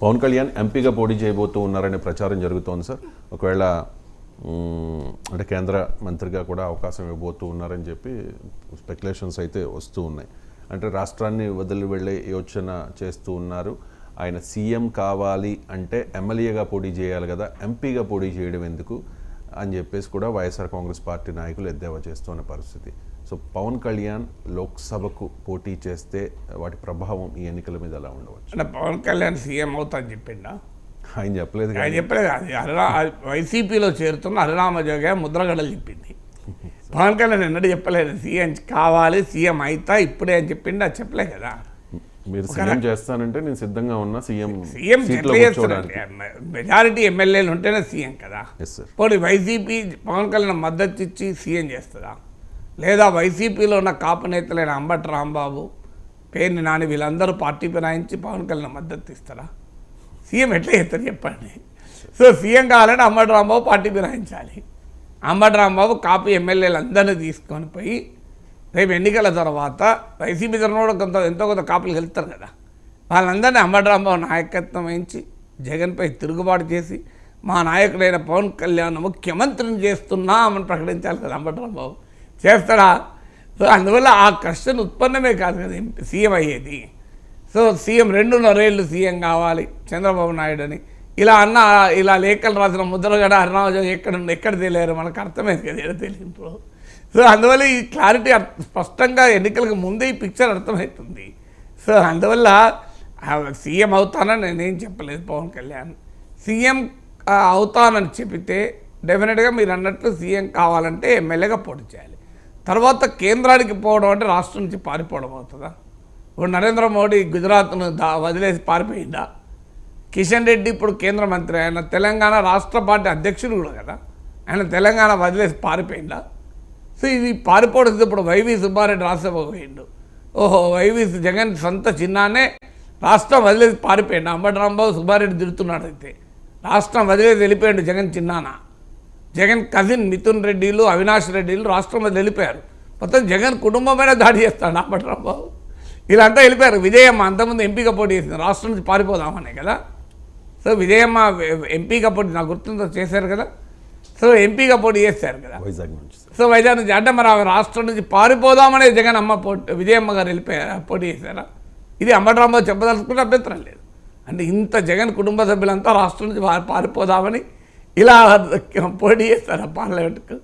పవన్ కళ్యాణ్ ఎంపీగా పోటీ చేయబోతూ ఉన్నారనే ప్రచారం జరుగుతోంది సార్. ఒకవేళ అంటే కేంద్ర మంత్రిగా కూడా అవకాశం ఇవ్వబోతూ ఉన్నారని చెప్పి స్పెక్యులేషన్స్ అయితే వస్తూ ఉన్నాయి. అంటే రాష్ట్రాన్ని వదిలి వెళ్ళే యోచన చేస్తూ ఉన్నారు. ఆయన సీఎం కావాలి అంటే ఎమ్మెల్యేగా పోటీ చేయాలి కదా ఎంపీగా పోటీ చేయడం ఎందుకు అని చెప్పేసి కూడా వైఎస్ఆర్ కాంగ్రెస్ పార్టీ నాయకులు ఎద్దేవా చేస్తున్న పరిస్థితి. సో పవన్ కళ్యాణ్ లోక్సభకు పోటీ చేస్తే వాటి ప్రభావం ఈ ఎన్నికల మీద ఎలా ఉండవచ్చు? అంటే పవన్ కళ్యాణ్ సీఎం అవుతా అని చెప్పిండా? ఆయన చెప్పలేదు ఆయన చెప్పలేదు. అది హరిరా వైసీపీలో చేరుతున్న హరిరామజోగ ముద్రగడలు చెప్పింది. పవన్ కళ్యాణ్ ఎన్నడూ చెప్పలేదు. సీఎం కావాలి సీఎం అయితా ఇప్పుడే అని చెప్పింది అది చెప్పలే కదా. మీరు సీఎం చేస్తానంటే నేను సిద్ధంగా ఉన్నా సీఎం సీఎం మెజారిటీ ఎమ్మెల్యేలు ఉంటేనే సీఎం కదా. పోనీ వైసీపీ పవన్ కళ్యాణ్ మద్దతు ఇచ్చి సీఎం చేస్తుందా? లేదా వైసీపీలో ఉన్న కాపు నేతలైన అంబటి రాంబాబు పేర్ని నాని వీళ్ళందరూ పార్టీ పినాయించి పవన్ కళ్యాణ్ మద్దతు ఇస్తారా? సీఎం ఎట్లా చేస్తారు చెప్పండి. సో సీఎం కావాలంటే అంబటి రాంబాబు పార్టీ పినాయించాలి అంబటి రాంబాబు కాపు ఎమ్మెల్యేలు అందరినీ తీసుకొని పోయి రేపు ఎన్నికల తర్వాత వైసీపీ తరఫున కూడా కొంత ఎంతో కొంత కాపులు వెళ్తారు కదా. వాళ్ళందరినీ అంబటి రాంబాబు నాయకత్వం వహించి జగన్పై తిరుగుబాటు చేసి మా నాయకుడైన పవన్ కళ్యాణ్ ముఖ్యమంత్రిని చేస్తున్నామని ప్రకటించాలి కదా అంబటి రాంబాబు. చేస్తాడా? సో అందువల్ల ఆ క్వశ్చన్ ఉత్పన్నమే కాదు కదా సీఎం అయ్యేది. సో సీఎం రెండున్నరేళ్ళు సీఎం కావాలి చంద్రబాబు నాయుడు అని. ఇలా అన్న ఇలా లేఖలు రాసిన ముద్రగడ అరుణాజం ఎక్కడ ఎక్కడ తెలియరు? మనకు అర్థమైంది కదా ఏదో తెలియదు సో అందువల్ల ఈ క్లారిటీ స్పష్టంగా ఎన్నికలకు ముందే ఈ పిక్చర్ అర్థమవుతుంది. సో అందువల్ల సీఎం అవుతానని నేనేం చెప్పలేదు పవన్ కళ్యాణ్. సీఎం అవుతానని చెబితే డెఫినెట్గా మీరు అన్నట్లు సీఎం కావాలంటే ఎమ్మెల్యేగా పోటీ చేయాలి. తర్వాత కేంద్రానికి పోవడం అంటే రాష్ట్రం నుంచి పారిపోవడం అవుతుందా? ఇప్పుడు నరేంద్ర మోడీ గుజరాత్ను దా వదిలేసి పారిపోయిందా? కిషన్ రెడ్డి ఇప్పుడు కేంద్ర మంత్రి ఆయన తెలంగాణ రాష్ట్ర పార్టీ అధ్యక్షుడు కూడా కదా? ఆయన తెలంగాణ వదిలేసి పారిపోయిందా? సో ఇది పారిపోవడం ఇప్పుడు వైవి సుబ్బారెడ్డి రాజ్యసభకు పోయిండు. ఓహో వైవి జగన్ సొంత చిన్నానే రాష్ట్రం వదిలేసి పారిపోయిండు. అంబటి రాంబాబు సుబ్బారెడ్డి తిడుతున్నాడు అయితే రాష్ట్రం వదిలేసి వెళ్ళిపోయాడు జగన్ చిన్నానా? జగన్ కజిన్ మిథున్ రెడ్డిలు అవినాష్ రెడ్డిలు రాష్ట్రం వదిలి వెళ్ళిపోయారు మొత్తం జగన్ కుటుంబమైన దాడి చేస్తాడు అంబటి రాంబాబు వీళ్ళంతా వెళ్ళిపోయారు విజయమ్మ అంతకుముందు ఎంపీగా పోటీ చేసింది. రాష్ట్రం నుంచి పారిపోదామనే కదా? సో విజయమ్మ ఎంపీగా పోటీ నాకు గుర్తుందో చేశారు కదా? సో ఎంపీగా పోటీ చేశారు కదా? వైజాగ్ నుంచి సో వైజాగ్ నుంచి అంటే మరి ఆమె రాష్ట్రం నుంచి పారిపోదామనే జగన్ అమ్మ పోటీ విజయమ్మ గారు వెళ్ళిపోయారా పోటీ చేశారా? ఇది అంబటరాంబాబు చెప్పదలుచుకుంటే అభ్యంతరం లేదు. అంటే ఇంత జగన్ కుటుంబ సభ్యులంతా రాష్ట్రం నుంచి పారి- పారిపోదామని ఇలా పోటీ చేస్తారు పార్లమెంట్కు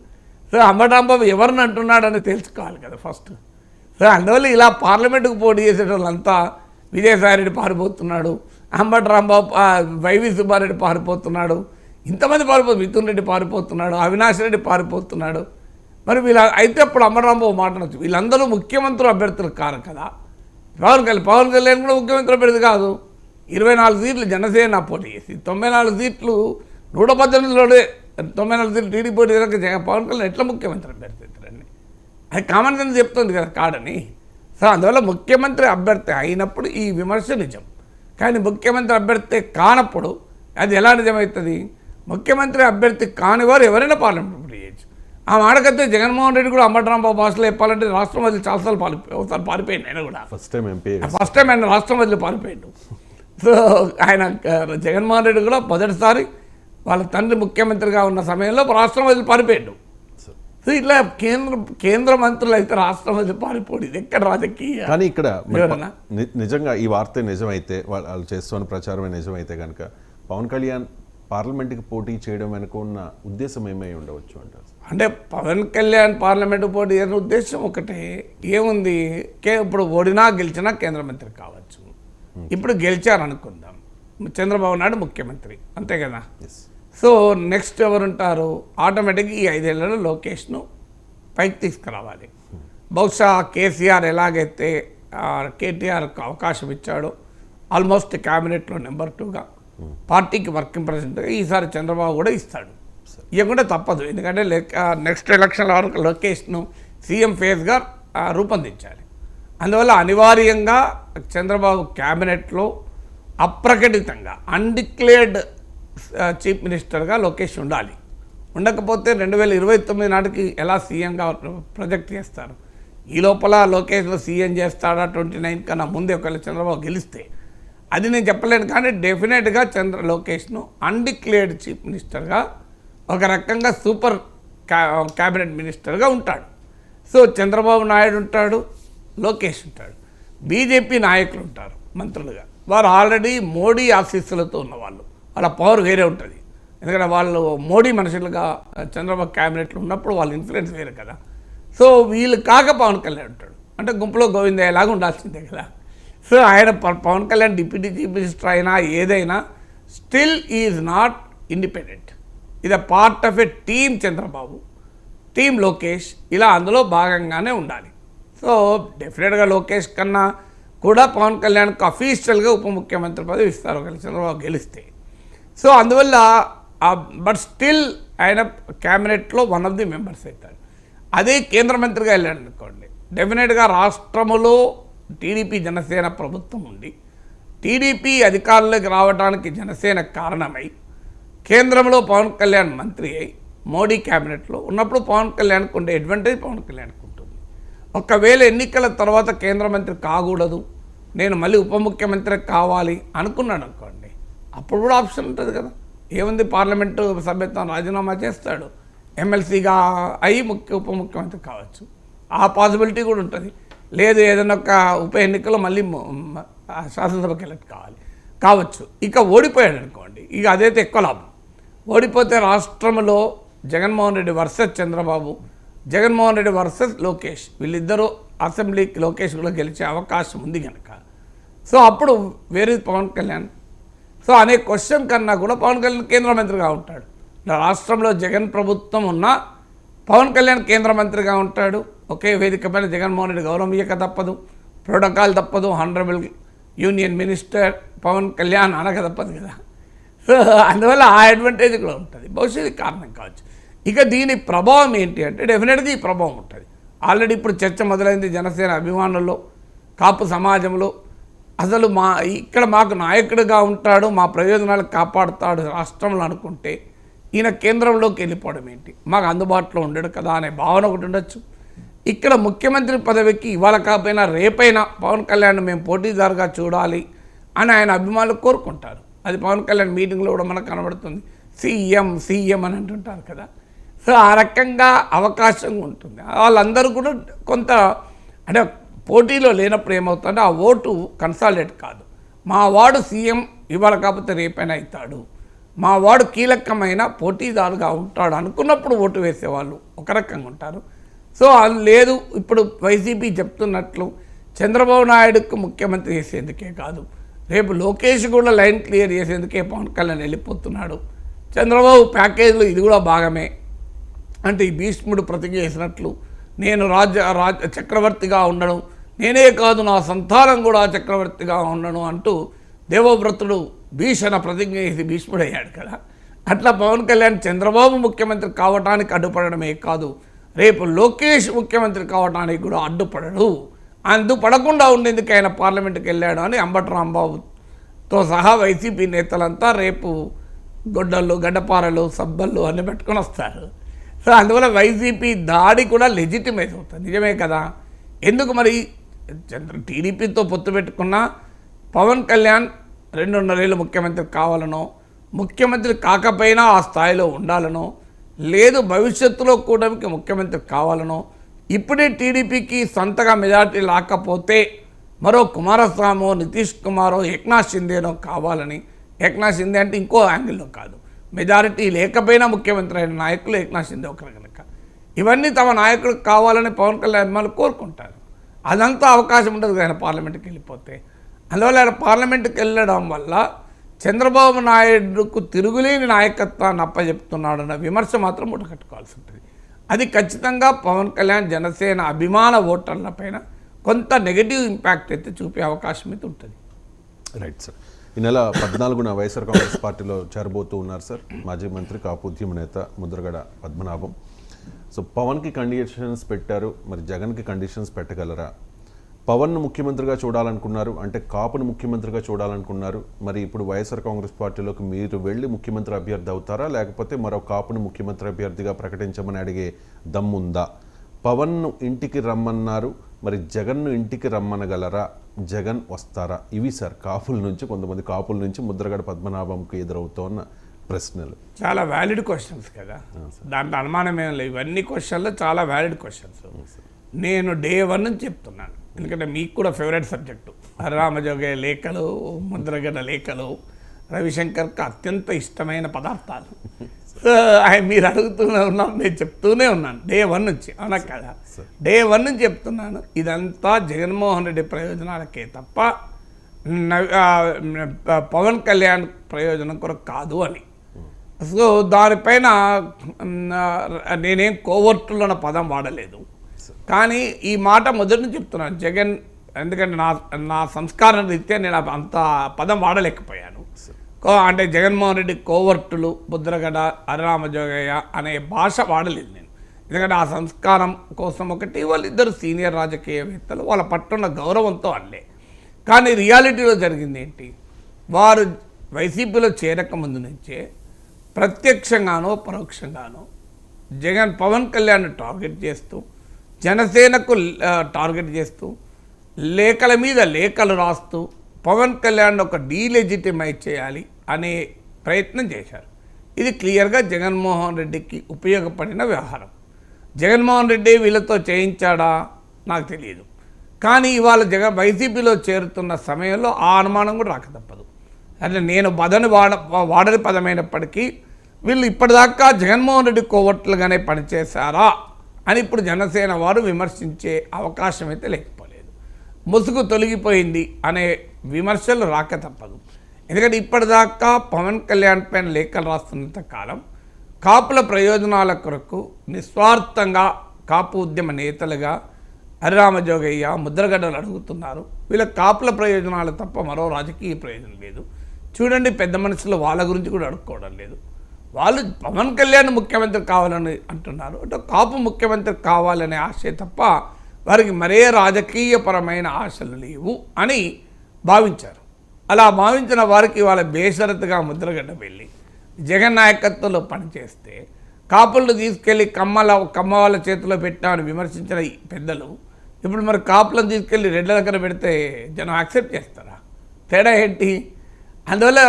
సో అంబటరాంబాబు ఎవరిని అంటున్నాడని తెలుసుకోవాలి కదా ఫస్ట్. సో అందువల్ల ఇలా పార్లమెంటుకు పోటీ చేసే వాళ్ళంతా విజయసాయిరెడ్డి పారిపోతున్నాడు అంబటరాంబాబు వైవి సుబ్బారెడ్డి పారిపోతున్నాడు ఇంతమంది పారిపో మిథున్ రెడ్డి పారిపోతున్నాడు అవినాష్ రెడ్డి పారిపోతున్నాడు. మరి వీళ్ళ అయితే అప్పుడు అంబటరాంబాబు మాట్లాడచ్చు వీళ్ళందరూ ముఖ్యమంత్రి అభ్యర్థులు కారు కదా. పవన్ కళ్యాణ్ పవన్ కళ్యాణ్ కూడా ముఖ్యమంత్రి అభ్యర్థి కాదు. ఇరవై నాలుగు సీట్లు జనసేన పోటీ చేసి తొంభై నాలుగు సీట్లు నూట పద్దెనిమిదిలోనే తొంభై నాలుగు సీట్లు టీడీ పోటీ చేశాక జగన్ పవన్ కళ్యాణ్ ఎట్లా ముఖ్యమంత్రి అభ్యర్థి అది కామన్ సెన్స్ చెప్తుంది కదా కాడని సో అందువల్ల ముఖ్యమంత్రి అభ్యర్థి అయినప్పుడు ఈ విమర్శ నిజం. కానీ ముఖ్యమంత్రి అభ్యర్థి కానప్పుడు అది ఎలా నిజమవుతుంది ముఖ్యమంత్రి అభ్యర్థి కానివారు ఎవరైనా పార్లమెంట్ చేయొచ్చు ఆ మాటకైతే జగన్మోహన్ రెడ్డి కూడా అంబటరాంబాబు భాషలో చెప్పాలంటే రాష్ట్రం వదిలి చాలాసార్లు పారి ఒకసారి పారిపోయింది ఆయన కూడా. First time MP first time ఆయన రాష్ట్రం వదిలి పారిపోయాడు. సో ఆయన జగన్మోహన్ రెడ్డి కూడా మొదటిసారి వాళ్ళ తండ్రి ముఖ్యమంత్రిగా ఉన్న సమయంలో రాష్ట్రం వదిలి పారిపోయాడు. సో ఇట్లా కేంద్ర కేంద్ర మంత్రులు అయితే రాష్ట్రం వదిలి పారిపోడు ఇది ఎక్కడ రాజకీయ కానీ ఇక్కడ నిజంగా ఈ వార్త నిజమైతే వాళ్ళ- చేస్తున్న ప్రచారమే నిజమైతే కనుక పవన్ కళ్యాణ్ పార్లమెంట్కి పోటీ చేయడం వెనుక ఉన్న ఉద్దేశం ఏమై ఉండవచ్చు అంటారు? అంటే పవన్ కళ్యాణ్ పార్లమెంటు పోటీ చేసిన ఉద్దేశం ఒకటే. ఏముంది? కే ఇప్పుడు ఓడినా గెలిచినా కేంద్ర మంత్రి కావచ్చు. ఇప్పుడు గెలిచారు అనుకుందాం చంద్రబాబు నాయుడు ముఖ్యమంత్రి. అంతే కదా? ఎస్ సో నెక్స్ట్ ఎవరు ఉంటారు ఆటోమేటిక్గా ఈ ఐదేళ్ళలో లోకేష్ను పైకి తీసుకురావాలి. బహుశా కేసీఆర్ ఎలాగైతే కేటీఆర్కు అవకాశం ఇచ్చాడో ఆల్మోస్ట్ క్యాబినెట్లో నెంబర్ టూగా పార్టీకి వర్కింగ్ ప్రెసిడెంట్గా ఈసారి చంద్రబాబు కూడా ఇస్తాడు. ఇవ్వకుండా తప్పదు. ఎందుకంటే నెక్స్ట్ ఎలక్షన్ వరకు లోకేష్ను సీఎం ఫేస్గా రూపొందించాలి. అందువల్ల అనివార్యంగా చంద్రబాబు క్యాబినెట్లో అప్రకటితంగా అన్డిక్లేర్డ్ చీఫ్ మినిస్టర్గా లోకేష్ ఉండాలి. ఉండకపోతే రెండు వేల ఇరవై తొమ్మిది నాటికి ఎలా సీఎంగా ప్రొజెక్ట్ చేస్తారు? ఈ లోపల లోకేష్లో సీఎం చేస్తాడా ట్వంటీ నైన్ కన్నా ముందే ఒకవేళ చంద్రబాబు గెలిస్తే? అది నేను చెప్పలేను కానీ డెఫినెట్గా చంద్ర లోకేష్ను అన్డిక్లేర్డ్ చీఫ్ మినిస్టర్గా ఒక రకంగా సూపర్ క్యా క్యాబినెట్ మినిస్టర్గా ఉంటాడు. సో చంద్రబాబు నాయుడు ఉంటాడు లోకేష్ ఉంటాడు. బీజేపీ నాయకులు ఉంటారు మంత్రులుగా. వారు ఆల్రెడీ మోడీ ఆఫీసులతో ఉన్నవాళ్ళు. వాళ్ళ పవర్ వేరే ఉంటుంది. ఎందుకంటే వాళ్ళు మోడీ మనుషులుగా చంద్రబాబు క్యాబినెట్లో ఉన్నప్పుడు వాళ్ళ ఇన్ఫ్లుయెన్స్ వేరే కదా. సో వీళ్ళు కాక పవన్ కళ్యాణ్ ఉంటాడు. అంటే గుంపులో గోవిందయ్యలాగా ఉండాల్సిందే కదా. సో ఆయన Pawan Kalyan deputy chief minister అయినా ఏదైనా స్టిల్ ఈజ్ నాట్ ఇండిపెండెంట్ ఇది part of a team Chandrababu. Team Lokesh. ఇలా అందులో భాగంగానే ఉండాలి. సో డెఫినెట్గా లోకేష్ కన్నా కూడా పవన్ కళ్యాణ్కి అఫీషియల్గా ఉప ముఖ్యమంత్రి పదవి ఇస్తారు. ఒకవేళ చంద్రబాబు గెలిస్తే. సో అందువల్ల బట్ స్టిల్ ఆయన క్యాబినెట్లో వన్ ఆఫ్ ది మెంబర్స్ అవుతాడు. అదే కేంద్ర మంత్రిగా వెళ్ళాడు అనుకోండి డెఫినెట్గా రాష్ట్రములో టీడీపీ జనసేన ప్రభుత్వం ఉంది. టీడీపీ అధికారంలోకి రావడానికి జనసేన కారణమై కేంద్రంలో పవన్ కళ్యాణ్ మంత్రి అయి మోడీ క్యాబినెట్లో ఉన్నప్పుడు పవన్ కళ్యాణ్కి ఉండే అడ్వాంటేజ్ పవన్ కళ్యాణ్కి ఉంటుంది. ఒకవేళ ఎన్నికల తర్వాత కేంద్ర మంత్రి కాకూడదు నేను మళ్ళీ ఉప ముఖ్యమంత్రి కావాలి అనుకున్నాను అనుకోండి అప్పుడు కూడా ఆప్షన్ ఉంటుంది కదా. ఏముంది పార్లమెంటు సభ్యత్వం రాజీనామా చేస్తాడు. ఎమ్మెల్సీగా అయి ముఖ్య ఉప ముఖ్యమంత్రి కావచ్చు. ఆ పాసిబిలిటీ కూడా ఉంటుంది. లేదు ఏదైనా ఒక ఉప ఎన్నికలో మళ్ళీ శాసనసభకి ఎలక్ట్ కావాలి. కావచ్చు. ఇక ఓడిపోయాడు అనుకోండి. ఇక అదైతే ఎక్కువ లాభం. ఓడిపోతే రాష్ట్రంలో జగన్మోహన్ రెడ్డి వర్సెస్ చంద్రబాబు జగన్మోహన్ రెడ్డి వర్సెస్ లోకేష్. వీళ్ళిద్దరూ అసెంబ్లీకి లోకేష్ కూడా గెలిచే అవకాశం ఉంది కనుక సో అప్పుడు వేరే పవన్ కళ్యాణ్ సో అనే క్వశ్చన్ కన్నా కూడా పవన్ కళ్యాణ్ కేంద్ర మంత్రిగా ఉంటాడు. రాష్ట్రంలో జగన్ ప్రభుత్వం ఉన్నా పవన్ కళ్యాణ్ కేంద్ర మంత్రిగా ఉంటాడు. ఒకే వేదిక పైన జగన్మోహన్ రెడ్డి గౌరవం ఇయ్యక తప్పదు. ప్రోటోకాల్ తప్పదు. Honourable union minister Pawan Kalyan అనక తప్పదు కదా. అందువల్ల ఆ అడ్వాంటేజ్ కూడా ఉంటుంది. బహుశా కారణం కావచ్చు. ఇక దీని ప్రభావం ఏంటి అంటే డెఫినెట్గా ఈ ప్రభావం ఉంటుంది. ఆల్రెడీ ఇప్పుడు చర్చ మొదలైంది జనసేన అభిమానుల్లో కాపు సమాజంలో అసలు మా ఇక్కడ మాకు నాయకుడిగా ఉంటాడు మా ప్రయోజనాలు కాపాడుతాడు రాష్ట్రంలో అనుకుంటే ఈయన కేంద్రంలోకి వెళ్ళిపోవడం ఏంటి? మాకు అందుబాటులో ఉండడు కదా అనే భావన ఒకటి ఉండొచ్చు. ఇక్కడ ముఖ్యమంత్రి పదవికి ఇవాళ కాకపోయినా రేపైనా పవన్ కళ్యాణ్ మేము పోటీదారుగా చూడాలి అని ఆయన అభిమానులు కోరుకుంటారు. అది పవన్ కళ్యాణ్ మీటింగ్లో కూడా మనకు కనబడుతుంది. సీఎం సీఎం అని అంటుంటారు కదా. సో ఆ రకంగా అవకాశం ఉంటుంది. వాళ్ళందరూ కూడా కొంత అంటే పోటీలో లేనప్పుడు ఏమవుతుందో ఆ ఓటు కన్సాలిడేట్ కాదు. మా వాడు సీఎం ఇవాళ కాకపోతే రేపైనా అవుతాడు. మా వాడు కీలకమైన పోటీదారుగా ఉంటాడు అనుకున్నప్పుడు ఓటు వేసేవాళ్ళు ఒక రకంగా ఉంటారు. సో అది లేదు. ఇప్పుడు వైసీపీ చెప్తున్నట్లు చంద్రబాబు నాయుడుకు ముఖ్యమంత్రి చేసేందుకే కాదు. రేపు లోకేష్ కూడా లైన్ క్లియర్ చేసేందుకే పవన్ కళ్యాణ్ వెళ్ళిపోతున్నాడు. చంద్రబాబు ప్యాకేజీలో ఇది కూడా భాగమే. అంటే ఈ భీష్ముడు ప్రతిజ్ఞ చేసినట్లు నేను రాజ్య రాజ చక్రవర్తిగా ఉండడం నేనే కాదు నా సంతానం కూడా చక్రవర్తిగా ఉండను అంటూ దేవవ్రతుడు భీషణ ప్రతిజ్ఞ చేసి భీష్ముడయ్యాడు కదా అట్లా పవన్ కళ్యాణ్ చంద్రబాబు ముఖ్యమంత్రి కావటానికి అడ్డుపడడమే కాదు రేపు లోకేష్ ముఖ్యమంత్రి కావటానికి కూడా అడ్డుపడడు. అందు పడకుండా ఉండేందుకు ఆయన పార్లమెంట్కి వెళ్ళాడు అని అంబటి రాంబాబుతో సహా వైసీపీ నేతలంతా రేపు గొడ్డళ్ళు గడ్డపారలు సబ్బళ్ళు అన్నీ పెట్టుకొని వస్తారు. సో అందువల్ల వైసీపీ దాడి కూడా లెజిటిమైజ్ అవుతుంది. నిజమే కదా? ఎందుకు మరి టీడీపీతో పొత్తు పెట్టుకున్న పవన్ కళ్యాణ్ రెండున్నరేళ్ళు ముఖ్యమంత్రి కావాలనో ముఖ్యమంత్రి కాకపోయినా ఆ స్థాయిలో ఉండాలనో లేదు భవిష్యత్తులో కూటమికి ముఖ్యమంత్రి కావాలనో ఇప్పుడే టీడీపీకి సొంతగా మెజార్టీ రాకపోతే మరో కుమారస్వామో నితీష్ కుమారో ఏక్నాథ్ షిందేనో కావాలని. ఏక్నాథ్ షిందే అంటే ఇంకో యాంగిల్లో కాదు. మెజారిటీ లేకపోయినా ముఖ్యమంత్రి అయిన నాయకులు ఏక్నాథ్ షిందే ఒకరు కనుక. ఇవన్నీ తమ నాయకుడు కావాలని పవన్ కళ్యాణ్ అభిమానులు కోరుకుంటారు. అదంతా అవకాశం ఉండదు కదా ఆయన పార్లమెంట్కి వెళ్ళిపోతే. అందువల్ల ఆయన పార్లమెంట్కి వెళ్ళడం వల్ల చంద్రబాబు నాయుడుకు తిరుగులేని నాయకత్వాన్ని అప్పచెప్తున్నాడు అన్న విమర్శ మాత్రం ముట్టకట్టుకోవాల్సి ఉంటుంది. అది ఖచ్చితంగా పవన్ కళ్యాణ్ జనసేన అభిమాన ఓటర్ల పైన కొంత నెగిటివ్ ఇంపాక్ట్ అయితే చూపే అవకాశం అయితే ఉంటుంది. Right sir. ఈ నెల పద్నాలుగున వైఎస్ఆర్ కాంగ్రెస్ పార్టీలో చేరబోతూ ఉన్నారు సార్. మాజీ మంత్రి కాపు ఉద్యమ నేత ముద్రగడ పద్మనాభం. సో పవన్కి కండిషన్స్ పెట్టారు మరి జగన్కి కండిషన్స్ పెట్టగలరా? పవన్ను ముఖ్యమంత్రిగా చూడాలనుకున్నారు అంటే కాపును ముఖ్యమంత్రిగా చూడాలనుకున్నారు మరి ఇప్పుడు వైఎస్ఆర్ కాంగ్రెస్ పార్టీలోకి మీరు వెళ్ళి ముఖ్యమంత్రి అభ్యర్థి అవుతారా? లేకపోతే మరో కాపును ముఖ్యమంత్రి అభ్యర్థిగా ప్రకటించమని అడిగే దమ్ముందా? పవన్ను ఇంటికి రమ్మన్నారు మరి జగన్ను ఇంటికి రమ్మనగలరా? జగన్ వస్తారా? ఇవి సార్ కాపుల నుంచి కొంతమంది కాపుల నుంచి ముద్రగడ పద్మనాభంకి ఎదురవుతోన్న ప్రశ్నలు. చాలా వ్యాలిడ్ క్వశ్చన్స్ కదా. దాంట్లో అనుమానం ఏం లేదు. ఇవన్నీ క్వశ్చన్లు చాలా వ్యాలిడ్ క్వశ్చన్స్ నేను డే వన్ నుంచి చెప్తున్నాను. ఎందుకంటే మీకు కూడా ఫేవరెట్ సబ్జెక్టు హరిరామజోగయ్య లేఖలు ముద్రగడ్డ లేఖలు రవిశంకర్కి అత్యంత ఇష్టమైన పదార్థాలు. ఆయన మీరు అడుగుతూనే ఉన్నాను నేను చెప్తూనే ఉన్నాను. డే వన్ నుంచి. అవునా కదా? డే వన్ నుంచి చెప్తున్నాను. ఇదంతా జగన్మోహన్ రెడ్డి ప్రయోజనాలకే తప్ప పవన్ కళ్యాణ్ ప్రయోజనం కొరకు కాదు అని. సో దానిపైన నేనేం కోవర్టులు అన్న పదం వాడలేదు. కానీ ఈ మాట మొదటి నుంచి చెప్తున్నాను జగన్ ఎందుకంటే నా నా సంస్కారం రీత్యా నేను అంత పదం వాడలేకపోయాను. కో అంటే జగన్మోహన్ రెడ్డి కోవర్టులు బుద్రగడ అరరామజోగయ్య అనే భాష వాడలేదు నేను. ఎందుకంటే ఆ సంస్కారం కోసం ఒకటి వాళ్ళిద్దరు సీనియర్ రాజకీయవేత్తలు వాళ్ళ పట్టున్న గౌరవంతో అల్లే. కానీ రియాలిటీలో జరిగింది ఏంటి? వారు వైసీపీలో చేరక ముందు నుంచే ప్రత్యక్షంగానో పరోక్షంగానో జగన్ పవన్ కళ్యాణ్ టార్గెట్ చేస్తూ జనసేనకు టార్గెట్ చేస్తూ లేఖల మీద లేఖలు రాస్తూ పవన్ కళ్యాణ్ ఒక డీలెజిటిమైజ్ చేయాలి అనే ప్రయత్నం చేశారు. ఇది క్లియర్గా జగన్మోహన్ రెడ్డికి ఉపయోగపడిన వ్యవహారం. జగన్మోహన్ రెడ్డి వీళ్ళతో చేయించాడా? నాకు తెలియదు కానీ ఇవాళ జగన్ వైసీపీలో చేరుతున్న సమయంలో ఆ అనుమానం కూడా రాక తప్పదు. అంటే నేను పదని వాడ వాడని పదమైనప్పటికీ వీళ్ళు ఇప్పటిదాకా జగన్మోహన్ రెడ్డి కోవట్లుగానే పనిచేశారా అని ఇప్పుడు జనసేన వారు విమర్శించే అవకాశం అయితే లేకపోలేదు. ముసుగు తొలగిపోయింది అనే విమర్శలు రాక తప్పదు. ఎందుకంటే ఇప్పటిదాకా పవన్ కళ్యాణ్ పైన లేఖలు రాస్తున్నంత కాలం కాపుల ప్రయోజనాల కొరకు నిస్వార్థంగా కాపు ఉద్యమ నేతలుగా హరిరామజోగయ్య ముద్రగడ్డలు అడుగుతున్నారు. వీళ్ళ కాపుల ప్రయోజనాలు తప్ప మరో రాజకీయ ప్రయోజనం లేదు. చూడండి పెద్ద మనుషులు వాళ్ళ గురించి కూడా అడుక్కోవడం లేదు. వాళ్ళు పవన్ కళ్యాణ్ ముఖ్యమంత్రి కావాలని అంటున్నారు. అంటే కాపు ముఖ్యమంత్రి కావాలనే ఆశే తప్ప వారికి మరే రాజకీయపరమైన ఆశలు లేవు అని భావించారు. అలా భావించిన వారికి వాళ్ళ బేషరతుగా ముద్రగడ్డ వెళ్ళి జగన్ నాయకత్వంలో పనిచేస్తే కాపులను తీసుకెళ్ళి కమ్మల కమ్మ వాళ్ళ చేతిలో పెట్టామని విమర్శించిన పెద్దలు ఇప్పుడు మరి కాపులను తీసుకెళ్ళి రెడ్ల దగ్గర పెడితే జనం యాక్సెప్ట్ చేస్తారా? తేడా ఏంటి? అందువల్ల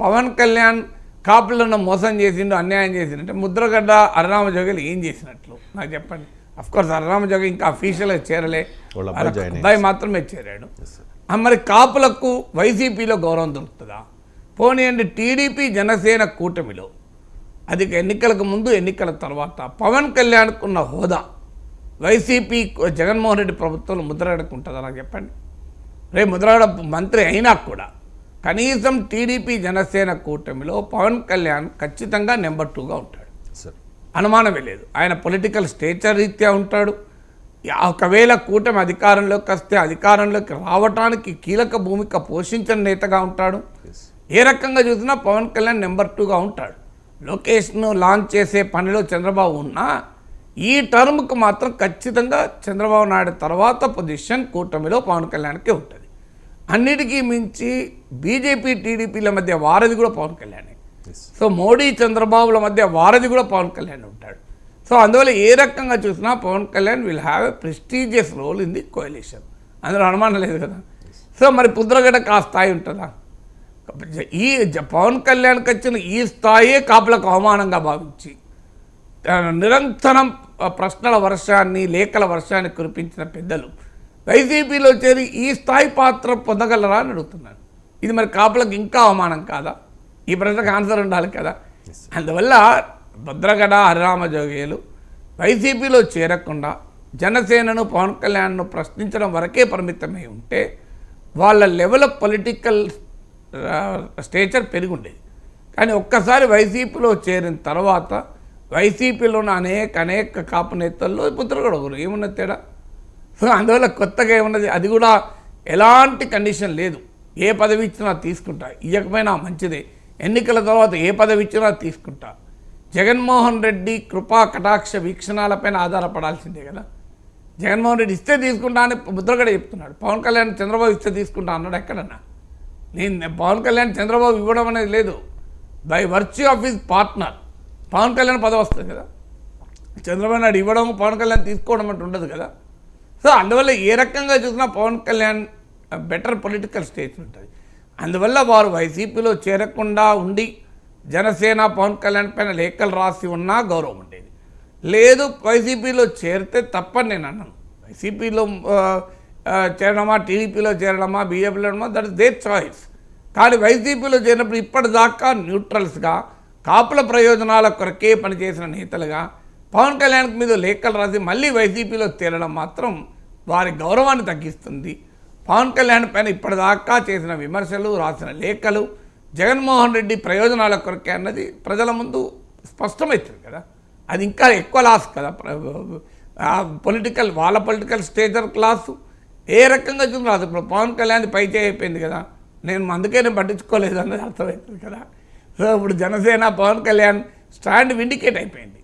పవన్ కళ్యాణ్ కాపులను మోసం చేసిండు అన్యాయం చేసిండు. అంటే ముద్రగడ్డ అరరామ జోగలు ఏం చేసినట్లు? నాకు చెప్పండి. అఫ్ కోర్స్ అరరామ జోగ ఇంకా అఫీషియల్గా చేరలే. అబ్బాయి మాత్రమే చేరాడు. మరి కాపులకు వైసీపీలో గౌరవం దొరుకుతుందా? పోనీయండి టీడీపీ జనసేన కూటమిలో అది ఎన్నికలకు ముందు ఎన్నికల తర్వాత పవన్ కళ్యాణ్కు ఉన్న హోదా వైసీపీ జగన్మోహన్ రెడ్డి ప్రభుత్వంలో ముద్రగడకు ఉంటుందా నాకు చెప్పండి. రేపు ముద్రగడ మంత్రి అయినా కూడా కనీసం టీడీపీ జనసేన కూటమిలో పవన్ కళ్యాణ్ ఖచ్చితంగా నెంబర్ టూగా ఉంటాడు. సార్ అనుమానమే లేదు. ఆయన పొలిటికల్ స్టేచర్ రీత్యా ఉంటాడు. ఒకవేళ కూటమి అధికారంలోకి వస్తే అధికారంలోకి రావటానికి కీలక భూమిక పోషించిన నేతగా ఉంటాడు. ఏ రకంగా చూసినా పవన్ కళ్యాణ్ నెంబర్ టూగా ఉంటాడు. లొకేషన్ లాంచ్ చేసే పనిలో చంద్రబాబు ఉన్నా ఈ టర్మ్కు మాత్రం ఖచ్చితంగా చంద్రబాబు నాయుడు తర్వాత పొజిషన్ కూటమిలో పవన్ కళ్యాణ్కే ఉంటుంది. అన్నిటికీ మించి బీజేపీ టీడీపీల మధ్య వారధి కూడా పవన్ కళ్యాణే. సో మోడీ చంద్రబాబుల మధ్య వారధి కూడా పవన్ కళ్యాణ్ ఉంటాడు. సో అందువల్ల ఏ రకంగా చూసినా Pawan Kalyan will have a prestigious role in the coalition అందులో అనుమానం లేదు కదా? సో మరి పుద్రగడకు ఆ స్థాయి ఉంటుందా? ఈ పవన్ కళ్యాణ్కి వచ్చిన ఈ స్థాయే కాపులకు అవమానంగా భావించి నిరంతరం ప్రశ్నల వర్షాన్ని లేఖల వర్షాన్ని కురిపించిన పెద్దలు వైసీపీలో చేరి ఈ స్థాయి పాత్ర పొందగలరా అని అడుగుతున్నాను ఇది మరి కాపులకు ఇంకా అవమానం కాదా? ఈ ప్రశ్నకు ఆన్సర్ ఉండాలి కదా? అందువల్ల భద్రగడ హరిరామ జోగేలు వైసీపీలో చేరకుండా జనసేనను పవన్ కళ్యాణ్ను ప్రశ్నించడం వరకే పరిమితమై ఉంటే వాళ్ళ లెవెల్ ఆఫ్ పొలిటికల్ స్టేచర్ పెరిగుండేది. కానీ ఒక్కసారి వైసీపీలో చేరిన తర్వాత వైసీపీలో ఉన్న అనేక అనేక కాపు నేతల్లో పుత్రులు కూడా ఏమున్న తేడా? సో అందువల్ల కొత్తగా ఏమున్నది? అది కూడా ఎలాంటి కండిషన్ లేదు. ఏ పదవి ఇచ్చినా తీసుకుంటా. ఇవ్వకపోయినా మంచిదే. ఎన్నికల తర్వాత ఏ పదవి ఇచ్చినా తీసుకుంటా. జగన్మోహన్ రెడ్డి కృపా కటాక్ష వీక్షణాలపైన ఆధారపడాల్సిందే కదా. జగన్మోహన్ రెడ్డి ఇస్తే తీసుకుంటా అని ముద్రగడ చెప్తున్నాడు. పవన్ కళ్యాణ్ చంద్రబాబు ఇస్తే తీసుకుంటా అన్నాడు ఎక్కడన్నా? నేను పవన్ కళ్యాణ్ చంద్రబాబు ఇవ్వడం అనేది లేదు. By virtue of his partner. Pawan Kalyan పదవి వస్తుంది కదా. చంద్రబాబు నాయుడు ఇవ్వడం పవన్ కళ్యాణ్ తీసుకోవడం అంటే ఉండదు కదా. సో అందువల్ల ఏ రకంగా చూసినా Pawan Kalyan better political statement అది అందువల్ల వారు వైసీపీలో చేరకుండా ఉండి జనసేన పవన్ కళ్యాణ్ పైన లేఖలు రాసి ఉన్నా గౌరవం ఉండేది. లేదు వైసీపీలో చేరితే తప్పని నేను అన్నాను వైసీపీలో చేరడమా టీడీపీలో చేరడమా బీజేపీలో చేయడమా దట్ ఇస్ దేర్ చాయిస్ కానీ వైసీపీలో చేరినప్పుడు ఇప్పటిదాకా న్యూట్రల్స్గా కాపుల ప్రయోజనాల కొరకే పనిచేసిన నేతలుగా పవన్ కళ్యాణ్ మీద లేఖలు రాసి మళ్ళీ వైసీపీలో చేరడం మాత్రం వారి గౌరవాన్ని తగ్గిస్తుంది. పవన్ కళ్యాణ్ పైన ఇప్పటిదాకా చేసిన విమర్శలు రాసిన లేఖలు జగన్మోహన్ రెడ్డి ప్రయోజనాల కొరకే అన్నది ప్రజల ముందు స్పష్టమవుతుంది కదా. అది ఇంకా ఎక్కువ లాస్ కదా. పొలిటికల్ వాళ్ళ పొలిటికల్ స్టేజర్ క్లాసు ఏ రకంగా చూసిన రాదు ఇప్పుడు పవన్ కళ్యాణ్ పై చేయి అయిపోయింది కదా. నేను అందుకే నేను పట్టించుకోలేదు అన్నది అర్థమవుతుంది కదా. సో ఇప్పుడు జనసేన పవన్ కళ్యాణ్ స్టాండ్ విండికేట్ అయిపోయింది.